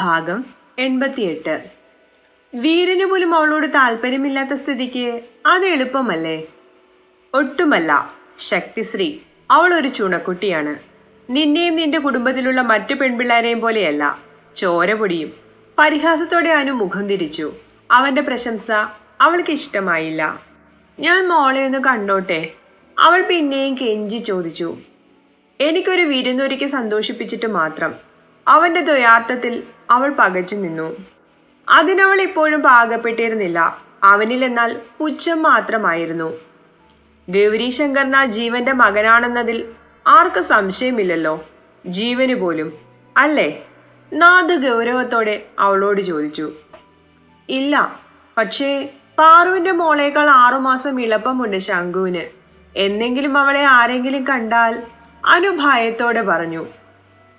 ഭാഗം എൺപത്തിയെട്ട്. വീരന് പോലും അവളോട് താല്പര്യമില്ലാത്ത സ്ഥിതിക്ക് അത് എളുപ്പമല്ലേ? ഒട്ടുമല്ല. ശക്തിശ്രീ അവൾ ഒരു ചുണക്കുട്ടിയാണ്. നിന്നെയും നിന്റെ കുടുംബത്തിലുള്ള മറ്റു പെൺപിള്ളേരെയും പോലെയല്ല. ചോരപൊടിയും പരിഹാസത്തോടെ അനു മുഖം തിരിച്ചു. അവന്റെ പ്രശംസ അവൾക്ക് ഇഷ്ടമായില്ല. ഞാൻ മോളെ ഒന്ന് കണ്ടോട്ടെ? അവൾ പിന്നെയും കെഞ്ചി ചോദിച്ചു. എനിക്കൊരു വിരുന്നൊരുക്കി സന്തോഷിപ്പിച്ചിട്ട് മാത്രം. അവന്റെ ദ്വയാർത്ഥത്തിൽ അവൾ പകച്ചു നിന്നു. അതിനവൾ ഇപ്പോഴും പാകപ്പെട്ടിരുന്നില്ല. അവനിൽ എന്നാൽ പുച്ഛം മാത്രമായിരുന്നു. ഗൗരി ശങ്കർനാഥ് ജീവന്റെ മകനാണെന്നതിൽ ആർക്ക് സംശയമില്ലല്ലോ? ജീവന് പോലും. അല്ലേ? നാഥ് ഗൗരവത്തോടെ അവളോട് ചോദിച്ചു. ഇല്ല. പക്ഷേ പാറുവിന്റെ മോളേക്കാൾ ആറുമാസം ഇളപ്പമുണ്ട് ശംഖുവിന്. എന്നെങ്കിലും അവളെ ആരെങ്കിലും കണ്ടാൽ അനുഭായത്തോടെ പറഞ്ഞു.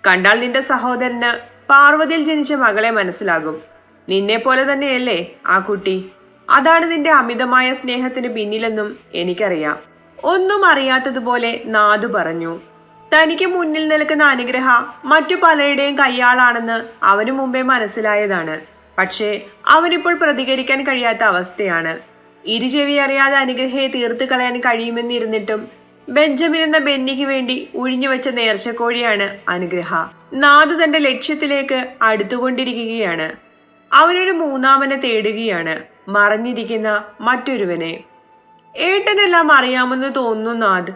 കണ്ടാൽ നിന്റെ സഹോദരന് പാർവതിയിൽ ജനിച്ച മകളെ മനസ്സിലാകും. നിന്നെ പോലെ തന്നെയല്ലേ ആ കുട്ടി? അതാണ് നിന്റെ അമിതമായ സ്നേഹത്തിന് പിന്നിലെന്നും എനിക്കറിയാം. ഒന്നും അറിയാത്തതുപോലെ നാദു പറഞ്ഞു. തനിക്ക് മുന്നിൽ നിൽക്കുന്ന അനുഗ്രഹ മറ്റു പലരുടെയും കയ്യാളാണെന്ന് അവന് മുമ്പേ മനസ്സിലായതാണ്. പക്ഷേ അവനിപ്പോൾ പ്രതികരിക്കാൻ കഴിയാത്ത അവസ്ഥയാണ്. ഇരുചെവി അറിയാതെ അനുഗ്രഹയെ തീർത്തു കളയാൻ കഴിയുമെന്നിരുന്നിട്ടും ബെഞ്ചമിൻ എന്ന ബെന്നിക്ക് വേണ്ടി ഒഴിഞ്ഞു വെച്ച നേർച്ചക്കോഴിയാണ് അനുഗ്രഹ. നാദ് തന്റെ ലക്ഷ്യത്തിലേക്ക് അടുത്തുകൊണ്ടിരിക്കുകയാണ്. അവനൊരു മൂന്നാമനെ തേടുകയാണ് മറഞ്ഞിരിക്കുന്ന മറ്റൊരുവനെ. ഏട്ടനെല്ലാം അറിയാമെന്ന് തോന്നുന്നു നാദ്.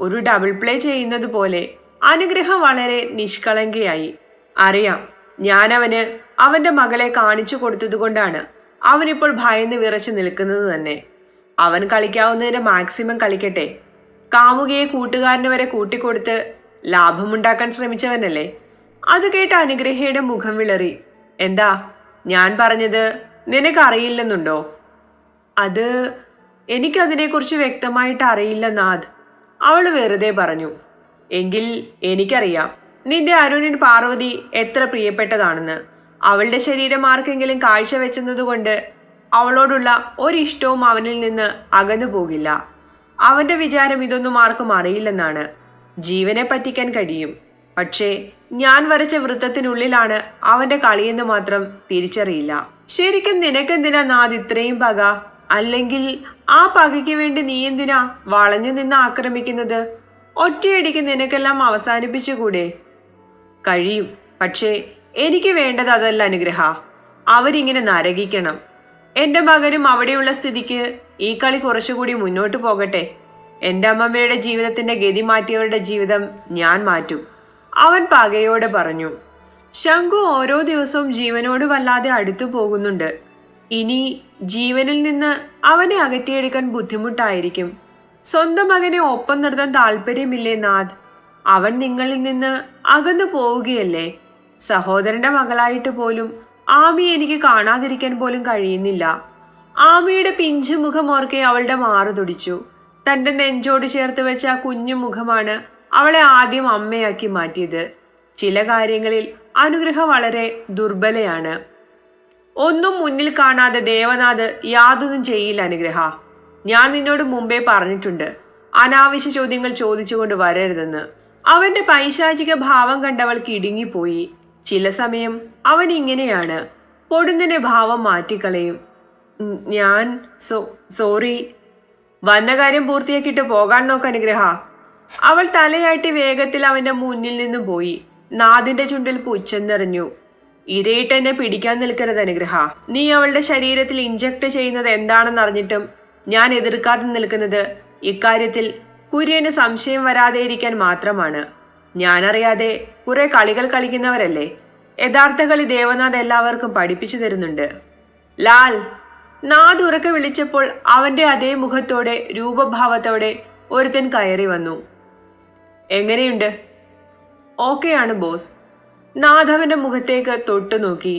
ഒരു ഡബിൾ പ്ലേ ചെയ്യുന്നത് പോലെ അനുഗ്രഹം വളരെ നിഷ്കളങ്കയായി. അറിയാം ഞാൻ അവന് അവന്റെ മകളെ കാണിച്ചു കൊടുത്തതുകൊണ്ടാണ് അവനിപ്പോൾ ഭയന്ന് വിറച്ചു നിൽക്കുന്നത് തന്നെ. അവൻ കളിക്കാവുന്നതിന്റെ മാക്സിമം കളിക്കട്ടെ. കാമുകയെ കൂട്ടുകാരന് വരെ കൂട്ടിക്കൊടുത്ത് ലാഭമുണ്ടാക്കാൻ ശ്രമിച്ചവനല്ലേ? അത് കേട്ട അനുഗ്രഹയുടെ മുഖം വിളറി. എന്താ ഞാൻ പറഞ്ഞത് നിനക്കറിയില്ലെന്നുണ്ടോ? അത് എനിക്കതിനെക്കുറിച്ച് വ്യക്തമായിട്ട് അറിയില്ല നാഥ്. അവൾ വെറുതെ പറഞ്ഞു എങ്കിൽ എനിക്കറിയാം. നിന്റെ അരുണിൻ പാർവതി എത്ര പ്രിയപ്പെട്ടതാണെന്ന്. അവളുടെ ശരീരം ആർക്കെങ്കിലും കാഴ്ച വെച്ചെന്നതുകൊണ്ട് അവളോടുള്ള ഒരിഷ്ടവും അവനിൽ നിന്ന് അകന്നു പോകില്ല അവന്റെ വിചാരം ഇതൊന്നും ആർക്കും അറിയില്ലെന്നാണ്. ജീവനെ പറ്റിക്കാൻ കഴിയും. പക്ഷേ ഞാൻ വരച്ച വൃത്തത്തിനുള്ളിലാണ് അവന്റെ കളിയെന്ന് മാത്രം തിരിച്ചറിയില്ല. ശരിക്കും നിനക്കെന്തിനാ നാദ് ഇത്രയും പക? അല്ലെങ്കിൽ ആ പകയ്ക്ക് വേണ്ടി നീ എന്തിനാ വളഞ്ഞു നിന്ന് ആക്രമിക്കുന്നത്? ഒറ്റയടിക്ക് നിനക്കെല്ലാം അവസാനിപ്പിച്ചുകൂടെ? കഴിയും. പക്ഷേ എനിക്ക് വേണ്ടത് അതല്ല അനുഗ്രഹ. അവരിങ്ങനെ നരകിക്കണം. എന്റെ മകനും അവിടെയുള്ള സ്ഥിതിക്ക് ഈ കളി കുറച്ചുകൂടി മുന്നോട്ട് പോകട്ടെ. എന്റെ അമ്മമ്മയുടെ ജീവിതത്തിന്റെ ഗതി മാറ്റിയവരുടെ ജീവിതം ഞാൻ മാറ്റും. അവൻ പകയോടെ പറഞ്ഞു ശംഖു ഓരോ ദിവസവും ജീവനോട് വല്ലാതെ അടുത്തു പോകുന്നുണ്ട്. ഇനി ജീവനിൽ നിന്ന് അവനെ അകറ്റിയെടുക്കാൻ ബുദ്ധിമുട്ടായിരിക്കും. സ്വന്തം മകനെ ഒപ്പം നിർത്താൻ താല്പര്യമില്ലേ നാഥ്? അവൻ നിങ്ങളിൽ നിന്ന് അകന്നു പോവുകയല്ലേ? സഹോദരന്റെ മകളായിട്ട് പോലും ആമി എനിക്ക് കാണാതിരിക്കാൻ പോലും കഴിയുന്നില്ല. ആമിയുടെ പിഞ്ചു മുഖം ഓർക്കെ അവളുടെ മാറു തുടിച്ചു. തന്റെ നെഞ്ചോട് ചേർത്ത് വെച്ച ആ കുഞ്ഞു മുഖമാണ് അവളെ ആദ്യം അമ്മയാക്കി മാറ്റിയത്. ചില കാര്യങ്ങളിൽ അനുഗ്രഹം വളരെ ദുർബലയാണ്. ഒന്നും മുന്നിൽ കാണാതെ ദേവനാഥ് യാതൊന്നും ചെയ്യില്ല അനുഗ്രഹ. ഞാൻ നിന്നോട് മുമ്പേ പറഞ്ഞിട്ടുണ്ട്. അനാവശ്യ ചോദ്യങ്ങൾ ചോദിച്ചുകൊണ്ട് വരരുതെന്ന്. അവന്റെ പൈശാചിക ഭാവം കണ്ടവൾക്ക് ഇടുങ്ങിപ്പോയി ചില സമയം അവൻ ഇങ്ങനെയാണ്. പൊടുന്നനെ ഭാവം മാറ്റിക്കളയും. ഞാൻ സോ സോറി വന്ന കാര്യം പൂർത്തിയാക്കിയിട്ട് പോകാൻ നോക്ക് അനുഗ്രഹ. അവൾ തലയാട്ടി വേഗത്തിൽ അവന്റെ മുന്നിൽ നിന്ന് പോയി. നാദിന്റെ ചുണ്ടിൽ പുച്ഛം നിറഞ്ഞു. ഇരയിട്ട് എന്നെ പിടിക്കാൻ നിൽക്കരുത് അനുഗ്രഹ. നീ അവളുടെ ശരീരത്തിൽ ഇഞ്ചക്ട് ചെയ്യുന്നത് എന്താണെന്ന് അറിഞ്ഞിട്ടും ഞാൻ എതിർക്കാതെ നിൽക്കുന്നത് ഇക്കാര്യത്തിൽ കുര്യന് സംശയം വരാതെ ഇരിക്കാൻ മാത്രമാണ്. ഞാനറിയാതെ കുറെ കളികൾ കളിക്കുന്നവരല്ലേ? യഥാർത്ഥ കളി ദേവനാഥ് എല്ലാവർക്കും പഠിപ്പിച്ചു തരുന്നുണ്ട്. ലാൽ നാദ് ഉറക്കെ വിളിച്ചപ്പോൾ അവന്റെ അതേ മുഖത്തോടെ രൂപഭാവത്തോടെ ഒരുത്തൻ കയറി വന്നു. എങ്ങനെയുണ്ട്? ഓക്കെയാണ് ബോസ്. നാഥവന്റെ മുഖത്തേക്ക് തൊട്ടു നോക്കി.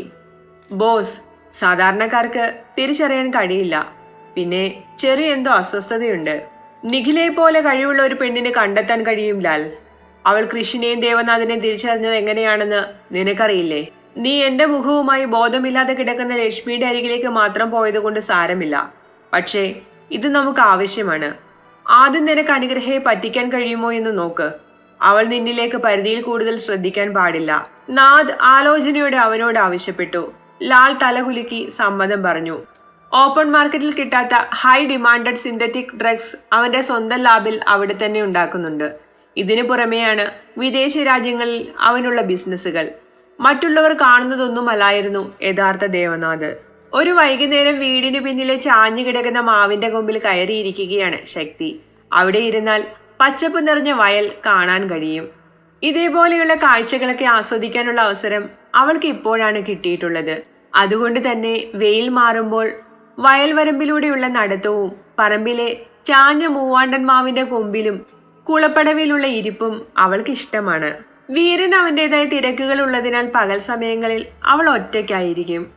ബോസ് സാധാരണക്കാർക്ക് തിരിച്ചറിയാൻ കഴിയില്ല. പിന്നെ ചെറിയ എന്തോ അസ്വസ്ഥതയുണ്ട്. നിഖിലെ പോലെ കഴിവുള്ള ഒരു പെണ്ണിനെ കണ്ടെത്താൻ കഴിയും ലാൽ. അവൾ കൃഷ്ണനെയും ദേവനാഥനെ തിരിച്ചറിഞ്ഞത് എങ്ങനെയാണെന്ന് നിനക്കറിയില്ലേ? നീ എന്റെ മുഖവുമായി ബോധമില്ലാതെ കിടക്കുന്ന ലക്ഷ്മിയുടെ അരികിലേക്ക് മാത്രം പോയതുകൊണ്ട് സാരമില്ല. പക്ഷേ ഇത് നമുക്ക് ആവശ്യമാണ്. ആദ്യം നിനക്ക് അനുഗ്രഹയെ പറ്റിക്കാൻ കഴിയുമോ എന്ന് നോക്ക്. അവൾ നിന്നിലേക്ക് പരിധിയിൽ കൂടുതൽ ശ്രദ്ധിക്കാൻ പാടില്ല. നാദ് ആലോചനയോടെ അവനോട് ആവശ്യപ്പെട്ടു. ലാൽ തലകുലുക്കി സമ്മതം പറഞ്ഞു. ഓപ്പൺ മാർക്കറ്റിൽ കിട്ടാത്ത ഹൈ ഡിമാൻഡഡ് സിന്തറ്റിക് ഡ്രഗ്സ് അവന്റെ സ്വന്തം ലാബിൽ അവിടെ തന്നെ ഉണ്ടാക്കുന്നുണ്ട്. ഇതിനു പുറമെയാണ് വിദേശ രാജ്യങ്ങളിൽ അവനുള്ള ബിസിനസ്സുകൾ. മറ്റുള്ളവർ കാണുന്നതൊന്നുമല്ലായിരുന്നു യഥാർത്ഥ ദേവനാഥ്. ഒരു വൈകുന്നേരം വീടിന് പിന്നിലെ ചാഞ്ഞു കിടക്കുന്ന മാവിന്റെ കൊമ്പിൽ കയറിയിരിക്കുകയാണ് ശക്തി. അവിടെ ഇരുന്നാൽ പച്ചപ്പ് നിറഞ്ഞ വയൽ കാണാൻ കഴിയും. ഇതേപോലെയുള്ള കാഴ്ചകളൊക്കെ ആസ്വദിക്കാനുള്ള അവസരം അവൾക്ക് ഇപ്പോഴാണ് കിട്ടിയിട്ടുള്ളത്. അതുകൊണ്ട് തന്നെ വെയിൽ മാറുമ്പോൾ വയൽ വരമ്പിലൂടെയുള്ള നടത്തവും പറമ്പിലെ ചാഞ്ഞ മൂവാണ്ടൻ മാവിന്റെ കൊമ്പിലും കുളപ്പടവിലുള്ള ഇരിപ്പും അവൾക്ക് ഇഷ്ടമാണ്. വീരൻ അവന്റെതായ തിരക്കുകൾ ഉള്ളതിനാൽ പകൽ സമയങ്ങളിൽ അവൾ ഒറ്റയ്ക്കായിരിക്കും.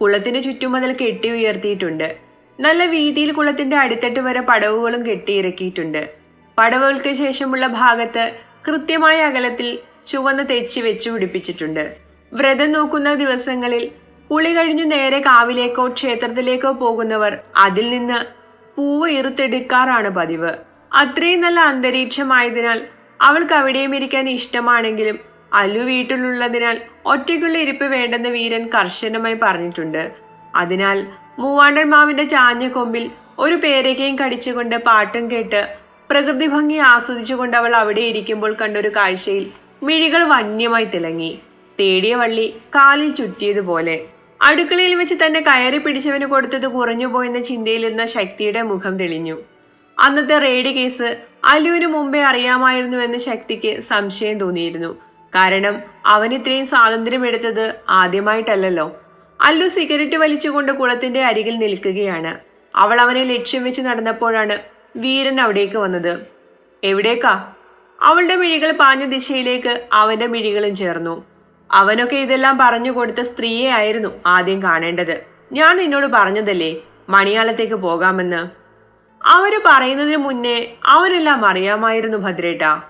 കുളത്തിന് ചുറ്റുമതിൽ കെട്ടി ഉയർത്തിയിട്ടുണ്ട്. നല്ല വീതിയിൽ കുളത്തിന്റെ അടിത്തട്ട് വരെ പടവുകളും കെട്ടിയിറക്കിയിട്ടുണ്ട്. പടവുകൾക്ക് ശേഷമുള്ള ഭാഗത്ത് കൃത്യമായ അകലത്തിൽ ചുവന്ന തെച്ചി വെച്ചു പിടിപ്പിച്ചിട്ടുണ്ട്. വ്രതം നോക്കുന്ന ദിവസങ്ങളിൽ കുളി കഴിഞ്ഞു നേരെ കാവിലേക്കോ ക്ഷേത്രത്തിലേക്കോ പോകുന്നവർ അതിൽ നിന്ന് പൂവ് ഇറുത്തെടുക്കാറാണ് പതിവ്. അത്രയും നല്ല അന്തരീക്ഷമായതിനാൽ അവൾക്ക് അവിടെയും ഇരിക്കാൻ ഇഷ്ടമാണെങ്കിലും അല്ലു വീട്ടിലുള്ളതിനാൽ ഒറ്റയ്ക്കുള്ള ഇരിപ്പ് വേണ്ടെന്ന് വീരൻ കർശനമായി പറഞ്ഞിട്ടുണ്ട്. അതിനാൽ മൂവാണ്ടൻ മാവിന്റെ ചാഞ്ഞ കൊമ്പിൽ ഒരു പേരക്കയും കടിച്ചുകൊണ്ട് പാട്ടും കേട്ട് പ്രകൃതി ഭംഗി ആസ്വദിച്ചുകൊണ്ട് അവൾ അവിടെ ഇരിക്കുമ്പോൾ കണ്ടൊരു കാഴ്ചയിൽ മിഴികൾ വന്യമായി തിളങ്ങി. തേടിയ വള്ളി കാലിൽ ചുറ്റിയതുപോലെ. അടുക്കളയിൽ വെച്ച് തന്നെ കയറി പിടിച്ചവന് കൊടുത്തത് കുറഞ്ഞുപോയെന്ന ചിന്തയിൽ നിന്ന ശക്തിയുടെ മുഖം തെളിഞ്ഞു. അന്നത്തെ റെയ്ഡ് കേസ് അലുവിന് മുമ്പേ അറിയാമായിരുന്നുവെന്ന് ശക്തിക്ക് സംശയം തോന്നിയിരുന്നു. കാരണം അവൻ ഇത്രയും സ്വാതന്ത്ര്യം എടുത്തത് ആദ്യമായിട്ടല്ലല്ലോ. അല്ലു സിഗരറ്റ് വലിച്ചുകൊണ്ട് കുളത്തിന്റെ അരികിൽ നിൽക്കുകയാണ്. അവൾ അവനെ ലക്ഷ്യം വെച്ച് നടന്നപ്പോഴാണ് വീരൻ അവിടേക്ക് വന്നത്. എവിടേക്കാ? അവളുടെ മിഴികൾ പാഞ്ഞ ദിശയിലേക്ക് അവന്റെ മിഴികളും ചേർന്നു. അവനൊക്കെ ഇതെല്ലാം പറഞ്ഞു കൊടുത്ത സ്ത്രീയെ ആയിരുന്നു ആദ്യം കാണേണ്ടത്. ഞാൻ നിന്നോട് പറഞ്ഞതല്ലേ മണിയാളത്തേക്ക് പോകാമെന്ന്? അവർ പറയുന്നതിന് മുന്നേ അവനെല്ലാം അറിയാമായിരുന്നു ഭദ്രേട്ട.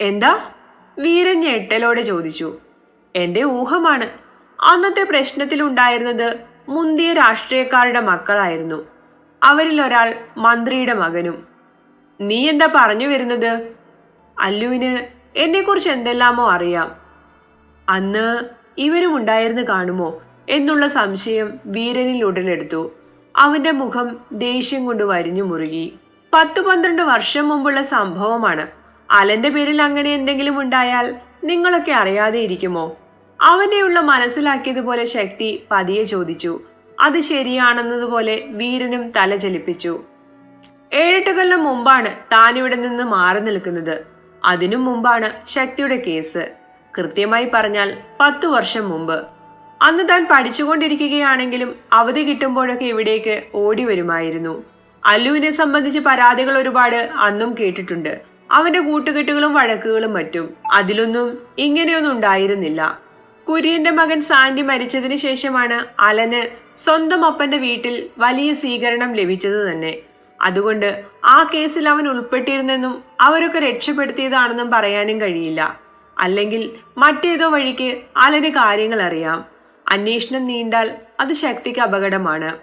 എന്താ? വീരൻ ഞെട്ടലോടെ ചോദിച്ചു. എന്റെ ഊഹമാണ്. അന്നത്തെ പ്രശ്നത്തിലുണ്ടായിരുന്നത് മുന്തിയ രാഷ്ട്രീയക്കാരുടെ മക്കളായിരുന്നു. അവരിൽ ഒരാൾ മന്ത്രിയുടെ മകനും. നീ എന്താ പറഞ്ഞു വരുന്നത്? അല്ലുവിന് എന്നെക്കുറിച്ച് എന്തെല്ലാമോ അറിയാം. അന്ന് ഇവരും ഉണ്ടായിരുന്നു കാണുമോ എന്നുള്ള സംശയം വീരനിൽ ഉടലെടുത്തു. അവന്റെ മുഖം ദേഷ്യം കൊണ്ട് വരിഞ്ഞു മുറുകി. പത്തു പന്ത്രണ്ട് വർഷം മുമ്പുള്ള സംഭവമാണ്. അലന്റെ പേരിൽ അങ്ങനെ എന്തെങ്കിലും ഉണ്ടായാൽ നിങ്ങളൊക്കെ അറിയാതെ ഇരിക്കുമോ? അവനെയുള്ള മനസ്സിലാക്കിയതുപോലെ ശക്തി പതിയെ ചോദിച്ചു. അത് ശരിയാണെന്നതുപോലെ വീരനും തല ചലിപ്പിച്ചു. ഏഴെട്ട് കൊല്ലം മുമ്പാണ് താൻ ഇവിടെ നിന്ന് മാറി നിൽക്കുന്നത്. അതിനും മുമ്പാണ് ശക്തിയുടെ കേസ്. കൃത്യമായി പറഞ്ഞാൽ പത്തു വർഷം മുമ്പ്. അന്ന് താൻ പഠിച്ചുകൊണ്ടിരിക്കുകയാണെങ്കിലും അവധി കിട്ടുമ്പോഴൊക്കെ ഇവിടേക്ക് ഓടി വരുമായിരുന്നു. അല്ലുവിനെ സംബന്ധിച്ച് പരാതികൾ ഒരുപാട് അന്നും കേട്ടിട്ടുണ്ട്. അവന്റെ കൂട്ടുകെട്ടുകളും വഴക്കുകളും മറ്റും. അതിലൊന്നും ഇങ്ങനെയൊന്നും ഉണ്ടായിരുന്നില്ല. കുര്യന്റെ മകൻ സാൻഡി മരിച്ചതിന് ശേഷമാണ് അലന് സ്വന്തം അപ്പന്റെ വീട്ടിൽ വലിയ സ്വീകരണം ലഭിച്ചത് തന്നെ. അതുകൊണ്ട് ആ കേസിൽ അവൻ ഉൾപ്പെട്ടിരുന്നെന്നും അവരൊക്കെ രക്ഷപ്പെടുത്തിയതാണെന്നും പറയാനും കഴിയില്ല. അല്ലെങ്കിൽ മറ്റേതോ വഴിക്ക് അലന് കാര്യങ്ങൾ അറിയാം. അന്വേഷണം നീണ്ടാൽ അത് ശക്തിക്ക് അപകടമാണ്.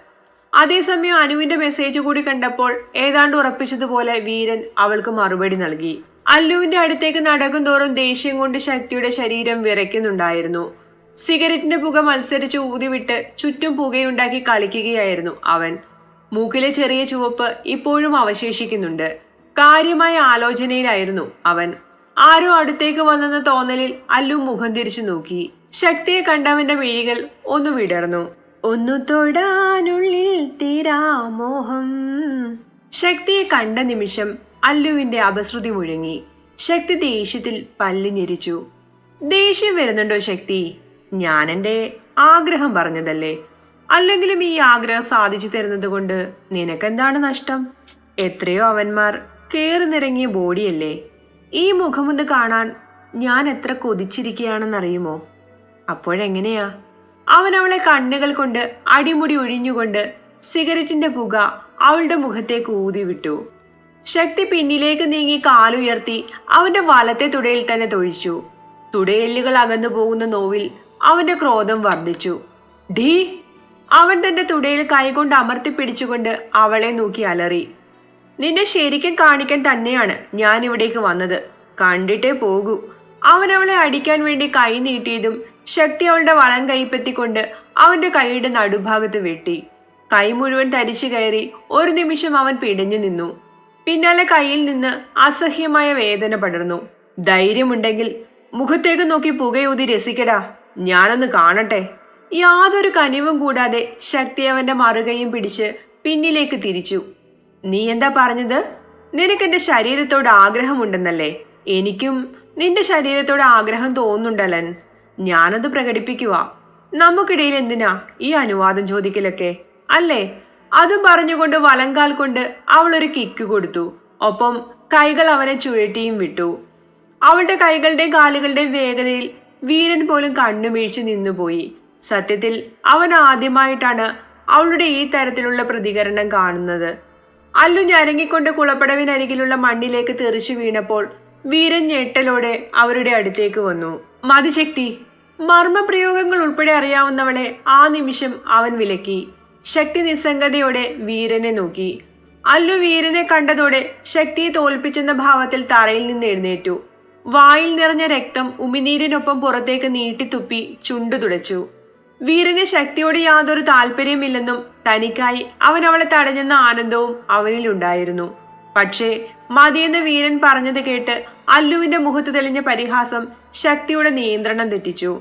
അതേസമയം അനുവിന്റെ മെസ്സേജ് കൂടി കണ്ടപ്പോൾ ഏതാണ്ട് ഉറപ്പിച്ചതുപോലെ വീരൻ അവൾക്ക് മറുപടി നൽകി. അല്ലുവിന്റെ അടുത്തേക്ക് നടക്കും തോറും ദേഷ്യം കൊണ്ട് ശക്തിയുടെ ശരീരം വിറയ്ക്കുന്നുണ്ടായിരുന്നു. സിഗരറ്റിന്റെ പുക മത്സരിച്ച് ഊതിവിട്ട് ചുറ്റും പുകയുണ്ടാക്കി കളിക്കുകയായിരുന്നു അവൻ. മൂക്കിലെ ചെറിയ ചുവപ്പ് ഇപ്പോഴും അവശേഷിക്കുന്നുണ്ട്. കാര്യമായ ആലോചനയിലായിരുന്നു അവൻ. ആരോ അടുത്തേക്ക് വന്നെന്ന തോന്നലിൽ അല്ലു മുഖം തിരിച്ചു നോക്കി. ശക്തിയെ കണ്ടവന്റെ മിഴികൾ ഒന്ന് വിടർന്നു. ഒന്നു തൊടാനുള്ളിൽ തീരാമോഹം ശക്തിയെ കണ്ട നിമിഷം അല്ലുവിന്റെ അപശ്രുതി മുഴങ്ങി. ശക്തി ദേഷ്യത്തിൽ പല്ലിഞ്ഞിരിച്ചു ദേഷ്യം വരുന്നുണ്ടോ ശക്തി? ഞാൻ എന്റെ ആഗ്രഹം പറഞ്ഞതല്ലേ. അല്ലെങ്കിലും ഈ ആഗ്രഹം സാധിച്ചു തരുന്നത് കൊണ്ട് നിനക്കെന്താണ് നഷ്ടം? എത്രയോ അവന്മാർ കേറി നിറങ്ങിയ ബോഡിയല്ലേ. ഈ മുഖമൊന്ന് കാണാൻ ഞാൻ എത്ര കൊതിച്ചിരിക്കുകയാണെന്നറിയുമോ? അപ്പോഴെങ്ങനെയാ? അവൻ അവളെ കണ്ണുകൾ കൊണ്ട് അടിമുടി ഒഴിഞ്ഞുകൊണ്ട് സിഗരറ്റിന്റെ പുക അവളുടെ മുഖത്തേക്ക് ഊതി വിട്ടു. ശക്തി പിന്നിലേക്ക് നീങ്ങി കാലുയർത്തി അവന്റെ വലത്തെ തുടയിൽ തന്നെ തൊഴിച്ചു. തുടയെല്ലുകൾ അകന്നു പോകുന്ന നോവിൽ അവന്റെ ക്രോധം വർദ്ധിച്ചു. ഡീ! അവൻ തന്റെ തുടയിൽ കൈകൊണ്ട് അമർത്തി പിടിച്ചുകൊണ്ട് അവളെ നോക്കി അലറി. നിന്നെ ശരിക്കും കാണിക്കാൻ തന്നെയാണ് ഞാൻ ഇവിടേക്ക് വന്നത്. കണ്ടിട്ടേ പോകൂ. അവൻ അവളെ അടിക്കാൻ വേണ്ടി കൈ നീട്ടിയതും ശക്തി അവളുടെ വളം കൈപ്പറ്റിക്കൊണ്ട് അവന്റെ കൈയുടെ നടുഭാഗത്ത് വെട്ടി. കൈ മുഴുവൻ തരിച്ചു കയറി ഒരു നിമിഷം അവൻ പിടഞ്ഞു നിന്നു. പിന്നാലെ കയ്യിൽ നിന്ന് അസഹ്യമായ വേദന പടർന്നു. ധൈര്യമുണ്ടെങ്കിൽ മുഖത്തേക്ക് നോക്കി പുകയൂതി രസിക്കടാ. ഞാനൊന്ന് കാണട്ടെ. യാതൊരു കനിവും കൂടാതെ ശക്തി അവന്റെ മറുകയും പിടിച്ച് പിന്നിലേക്ക് തിരിച്ചു. നീ എന്താ പറഞ്ഞത്? നിനക്കെന്റെ ശരീരത്തോട് ആഗ്രഹമുണ്ടെന്നല്ലേ? എനിക്കും നിന്റെ ശരീരത്തോട് ആഗ്രഹം തോന്നുന്നുണ്ടല്ലൻ ഞാനത് പ്രകടിപ്പിക്കുക നമുക്കിടയിൽ എന്തിനാ ഈ അനുവാദം ചോദിക്കലൊക്കെ? അല്ലേ? അതും പറഞ്ഞുകൊണ്ട് വലങ്കാൽ കൊണ്ട് അവൾ ഒരു കിക്ക് കൊടുത്തു. ഒപ്പം കൈകൾ അവനെ ചുഴറ്റിയും വിട്ടു. അവളുടെ കൈകളുടെയും കാലുകളുടെയും വേഗതയിൽ വീരൻ പോലും കണ്ണുമീഴ്ച നിന്നുപോയി. സത്യത്തിൽ അവൻ ആദ്യമായിട്ടാണ് അവളുടെ ഈ തരത്തിലുള്ള പ്രതികരണം കാണുന്നത്. അല്ലു ഞരങ്ങിക്കൊണ്ട് കുളപ്പടവിനരികിലുള്ള മണ്ണിലേക്ക് തെറിച്ചു വീണപ്പോൾ വീരൻ ഞെട്ടലോടെ അവരുടെ അടുത്തേക്ക് വന്നു. മതിശക്തി മർമ്മപ്രയോഗങ്ങൾ ഉൾപ്പെടെ അറിയാവുന്നവളെ ആ നിമിഷം അവൻ വിലക്കി. ശക്തി നിസ്സംഗതയോടെ വീരനെ നോക്കി. അല്ലു വീരനെ കണ്ടതോടെ ശക്തിയെ തോൽപ്പിച്ചെന്ന ഭാവത്തിൽ തറയിൽ നിന്ന് എഴുന്നേറ്റു. വായിൽ നിറഞ്ഞ രക്തം ഉമിനീരിനൊപ്പം പുറത്തേക്ക് നീട്ടിത്തുപ്പി ചുണ്ടു തുടച്ചു. വീരന് ശക്തിയോട് യാതൊരു താല്പര്യമില്ലെന്നും തനിക്കായി അവൻ അവളെ തടഞ്ഞെന്ന ആനന്ദവും അവനിലുണ്ടായിരുന്നു. പക്ഷേ മതിയെന്ന് വീരൻ പറഞ്ഞത് കേട്ട് അല്ലുവിന്റെ മുഖത്ത് തെളിഞ്ഞ പരിഹാസം ശക്തിയുടെ നിയന്ത്രണം തെറ്റിച്ചു.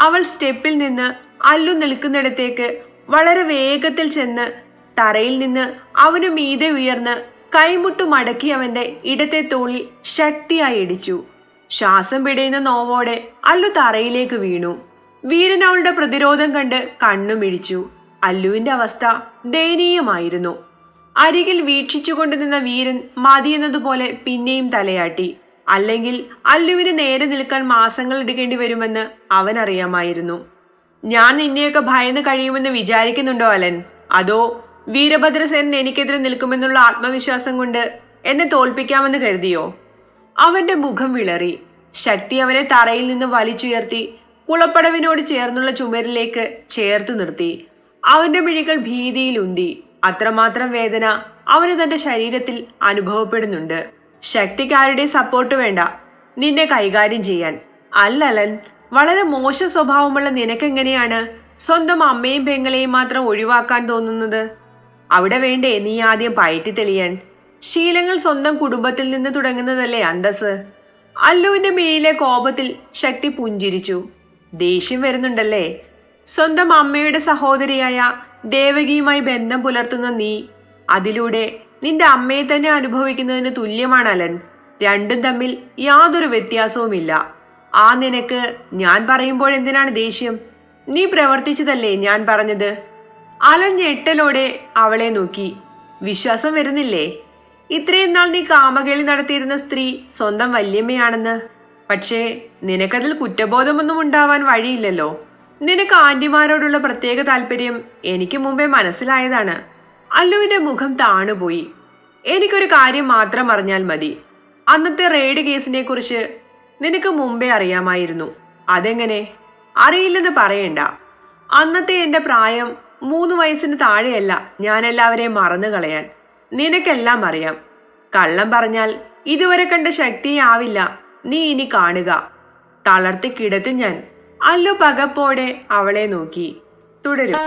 അവൾ സ്റ്റെപ്പിൽ നിന്ന് അല്ലു നിൽക്കുന്നിടത്തേക്ക് വളരെ വേഗത്തിൽ ചെന്ന് തറയിൽ നിന്ന് അവനു മീതെ ഉയർന്ന് കൈമുട്ടു മടക്കി അവന്റെ ഇടത്തെ തോളിൽ ശക്തിയായി ഇടിച്ചു. ശ്വാസം പിടയുന്ന നോവോടെ അല്ലു തറയിലേക്ക് വീണു. വീരൻ അവളുടെ പ്രതിരോധം കണ്ട് കണ്ണുമിഴിച്ചു അല്ലുവിന്റെ അവസ്ഥ ദയനീയമായിരുന്നു. അരികിൽ വീക്ഷിച്ചുകൊണ്ട് നിന്ന വീരൻ മതിയെന്നതുപോലെ പിന്നെയും തലയാട്ടി. അല്ലെങ്കിൽ അല്ലുവിന് നേരെ നിൽക്കാൻ മാസങ്ങൾ എടുക്കേണ്ടി വരുമെന്ന് അവൻ അറിയാമായിരുന്നു. ഞാൻ നിന്നെയൊക്കെ ഭയന്ന് കഴിയുമെന്ന് വിചാരിക്കുന്നുണ്ടോ അലൻ? അതോ വീരഭദ്രസേനൻ എനിക്കെതിരെ നിൽക്കുമെന്നുള്ള ആത്മവിശ്വാസം കൊണ്ട് എന്നെ തോൽപ്പിക്കാമെന്ന് കരുതിയോ? അവന്റെ മുഖം വിളറി. ശക്തി അവനെ തറയിൽ നിന്ന് വലിച്ചുയർത്തി കുളപ്പടവിനോട് ചേർന്നുള്ള ചുമരിലേക്ക് ചേർത്ത് നിർത്തി. അവന്റെ മിഴികൾ ഭീതിയിൽ ഉന്തി. അത്രമാത്രം വേദന അവന് തന്റെ ശരീരത്തിൽ അനുഭവപ്പെടുന്നുണ്ട്. ശക്തിക്കാരുടെ സപ്പോർട്ട് വേണ്ട നിന്നെ കൈകാര്യം ചെയ്യാൻ. അല്ലലൻ വളരെ മോശ സ്വഭാവമുള്ള നിനക്കെങ്ങനെയാണ് സ്വന്തം അമ്മയും പെങ്ങളെയും മാത്രം ഒഴിവാക്കാൻ തോന്നുന്നത്? അവിടെ വേണ്ടേ നീ ആദ്യം പയറ്റി തെളിയാൻ? ശീലങ്ങൾ സ്വന്തം കുടുംബത്തിൽ നിന്ന് തുടങ്ങുന്നതല്ലേ അന്തസ് അല്ലുവിന്റെ മിഴിയിലെ കോപത്തിൽ ശക്തി പുഞ്ചിരിച്ചു. ദേഷ്യം വരുന്നുണ്ടല്ലേ? സ്വന്തം അമ്മയുടെ സഹോദരിയായ ദേവകിയുമായി ബന്ധം പുലർത്തുന്ന നീ അതിലൂടെ നിന്റെ അമ്മയെ തന്നെ അനുഭവിക്കുന്നതിന് തുല്യമാണ് അലൻ. രണ്ടും തമ്മിൽ യാതൊരു വ്യത്യാസവുമില്ല. ആ നിനക്ക് ഞാൻ പറയുമ്പോൾ എന്തിനാണ് ദേഷ്യം? നീ പ്രവർത്തിച്ചതല്ലേ ഞാൻ പറഞ്ഞത്? അലൻ ഞെട്ടലോടെ അവളെ നോക്കി. വിശ്വാസം വരുന്നില്ലേ? ഇത്രയും നാൾ നീ കാമകേളി നടത്തിയിരുന്ന സ്ത്രീ സ്വന്തം വല്യമ്മയാണെന്ന്. പക്ഷേ നിനക്കതിൽ കുറ്റബോധമൊന്നും ഉണ്ടാവാൻ വഴിയില്ലല്ലോ. നിനക്ക് ആന്റിമാരോടുള്ള പ്രത്യേക താല്പര്യം എനിക്ക് മുമ്പേ മനസ്സിലായതാണ്. അല്ലുവിന്റെ മുഖം താണുപോയി. എനിക്കൊരു കാര്യം മാത്രം അറിഞ്ഞാൽ മതി. അന്നത്തെ റെയ്ഡ് കേസിനെ കുറിച്ച് നിനക്ക് മുമ്പേ അറിയാമായിരുന്നു. അതെങ്ങനെ? അറിയില്ലെന്ന് പറയണ്ട. അന്നത്തെ എന്റെ പ്രായം മൂന്ന് വയസ്സിന് താഴെയല്ല ഞാൻ എല്ലാവരെയും മറന്നു കളയാൻ. നിനക്കെല്ലാം അറിയാം. കള്ളം പറഞ്ഞാൽ ഇതുവരെ കണ്ട ശക്തിയാവില്ല. നീ ഇനി കാണുക. തളർത്തി കിടത്തും ഞാൻ. അല്ലു പകപ്പോടെ അവളെ നോക്കി. തുടരും.